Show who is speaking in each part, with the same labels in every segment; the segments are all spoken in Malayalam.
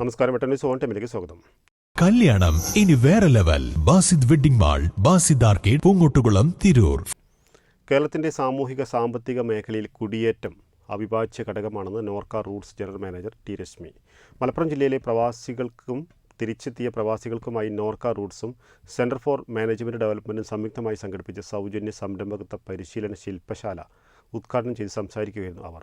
Speaker 1: നമസ്കാരം എട്ടൻ ന്യൂസ് ഓൺ ടൈമിലേക്ക് സ്വാഗതം
Speaker 2: കല്യാണം ഇനി വേറെ level Basid wedding mall Basid arcade Poongottukulam Tirur
Speaker 1: കേരളത്തിന്റെ സാമൂഹിക സാമ്പത്തിക മേഖലയിൽ കുടിയേറ്റം അവിഭാജ്യ ഘടകമാണെന്ന് Norka Roots general manager T Reshmi Malappuram ജില്ലയിലെ പ്രവാസികൾക്കും തിരിച്ചെത്തിയ പ്രവാസികൾക്കുമായി നോർക്ക റൂട്ട്സും സെൻറ്റർ ഫോർ മാനേജ്മെൻറ്റ് ഡെവലപ്മെൻറ്റും സംയുക്തമായി സംഘടിപ്പിച്ച സൗജന്യ സംരംഭകത്വ പരിശീലന ശില്പശാല ഉദ്ഘാടനം ചെയ്ത് സംസാരിക്കുകയായിരുന്നു അവർ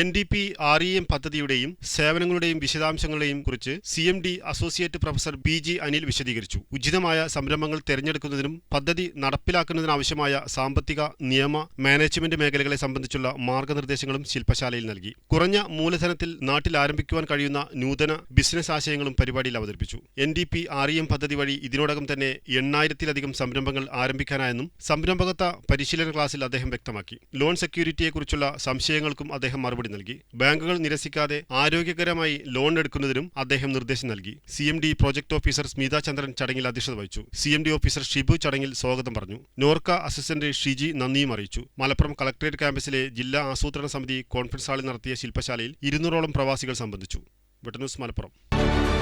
Speaker 3: N D P R E M പദ്ധതിയുടെയും സേവനങ്ങളുടെയും വിശദാംശങ്ങളെയും കുറിച്ച് C M D associate professor B G Anil വിശദീകരിച്ചു ഉചിതമായ സംരംഭങ്ങൾ തെരഞ്ഞെടുക്കുന്നതിനും പദ്ധതി നടപ്പിലാക്കുന്നതിനാവശ്യമായ സാമ്പത്തിക നിയമ മാനേജ്മെന്റ് മേഖലകളെ സംബന്ധിച്ചുള്ള മാർഗനിർദ്ദേശങ്ങളും ശില്പശാലയിൽ നൽകി കുറഞ്ഞ മൂലധനത്തിൽ നാട്ടിൽ ആരംഭിക്കുവാൻ കഴിയുന്ന നൂതന ബിസിനസ് ആശയങ്ങളും പരിപാടിയിൽ അവതരിപ്പിച്ചു N D P R E M പദ്ധതി വഴി ഇതിനോടകം തന്നെ എണ്ണായിരത്തിലധികം സംരംഭങ്ങൾ ആരംഭിക്കാനായെന്നും സംരംഭകത്വ പരിശീലന ക്ലാസ്സിൽ അദ്ദേഹം വ്യക്തമാക്കി ലോൺ സെക്യൂരിറ്റിയെക്കുറിച്ചുള്ള സംശയങ്ങൾക്കും അദ്ദേഹം മറുപടി മറുപടി നൽകി ബാങ്കുകൾ നിരസിക്കാതെ ആരോഗ്യകരമായി ലോൺ എടുക്കുന്നതിനും അദ്ദേഹം നിർദ്ദേശം നൽകി C M D project officer Smitha Chandran ചടങ്ങിൽ അധ്യക്ഷത വഹിച്ചു C M D officer Shibu ചടങ്ങിൽ സ്വാഗതം പറഞ്ഞു നോർക്ക അസിസ്റ്റന്റ് ഷിജി നന്ദിയും അറിയിച്ചു മലപ്പുറം കളക്ടറേറ്റ് ക്യാമ്പസിലെ ജില്ലാ ആസൂത്രണ സമിതി കോൺഫറൻസ് ഹാളിൽ നടത്തിയ ശില്പശാലയിൽ ഇരുന്നൂറോളം പ്രവാസികൾ സംബന്ധിച്ചു വെട്ടന്യൂസ് മലപ്പുറം